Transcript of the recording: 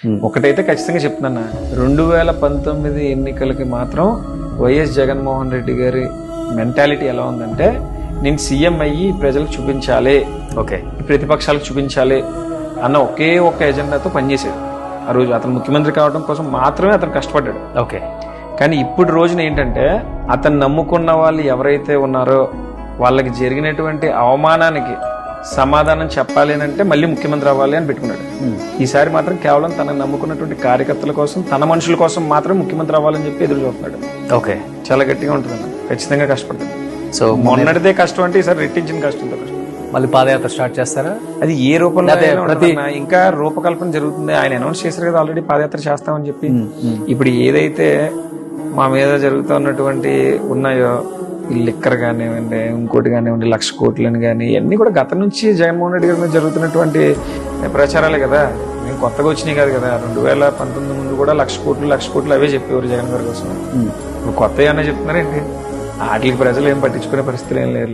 ఒకటైతే ఖచ్చితంగా చెప్తున్నా రెండు వేల పంతొమ్మిది ఎన్నికలకి మాత్రం వైఎస్ జగన్మోహన్ రెడ్డి గారి మెంటాలిటీ ఎలా ఉందంటే నేను సీఎం అయ్యి ప్రజలకు చూపించాలి. ఓకే. ప్రతిపక్షాలకు చూపించాలి అన్న ఒకే ఒక్క ఎజెండాతో పనిచేసాడు ఆ రోజు అతను ముఖ్యమంత్రి కావడం కోసం మాత్రమే అతను కష్టపడ్డాడు. ఓకే. కానీ ఇప్పుడు రోజున ఏంటంటే అతను నమ్ముకున్న వాళ్ళు ఎవరైతే ఉన్నారో వాళ్ళకి జరిగినటువంటి అవమానానికి సమాధానం చెప్పాలి అని అంటే మళ్ళీ ముఖ్యమంత్రి అవ్వాలి అని పెట్టుకున్నాడు. ఈసారి మాత్రం కేవలం తన నమ్ముకున్నటువంటి కార్యకర్తల కోసం తన మనుషుల కోసం మాత్రం ముఖ్యమంత్రి అవ్వాలని చెప్పి ఎదురు చూస్తున్నాడు. ఓకే. చాలా గట్టిగా ఉంటుంది ఖచ్చితంగా కష్టపడ్డాడు సో మొన్నటిదే కష్టం అంటే ఈసారి రెట్టించిన కష్టంతో కష్టం. మళ్ళీ పాదయాత్ర స్టార్ట్ చేస్తారా? అది ఏ రూపంలో ప్రతి-. ఇంకా రూపకల్పన జరుగుతుంది. ఆయన అనౌన్స్ చేశారు కదా ఆల్రెడీ పాదయాత్ర చేస్తామని చెప్పి. ఇప్పుడు ఏదైతే మా మీద జరుగుతున్నటువంటి ఉన్నాయో ఈ లిక్కర్ కానివ్వండి ఇంకోటి కానివ్వండి లక్ష కోట్లని కానీ ఇవన్నీ కూడా గత నుంచి జగన్మోహన్ రెడ్డి గారి మీద జరుగుతున్నటువంటి ప్రచారాలే కదా. మేము కొత్తగా వచ్చినాయి కాదు కదా. రెండు వేల పంతొమ్మిది ముందు కూడా లక్ష కోట్లు లక్ష కోట్లు అవే చెప్పేవారు జగన్ గారి కోసం. ఇప్పుడు కొత్త ఏమన్నా చెప్తున్నారేంటి వాటికి ప్రజలు ఏం పట్టించుకునే పరిస్థితులు ఏం లేరు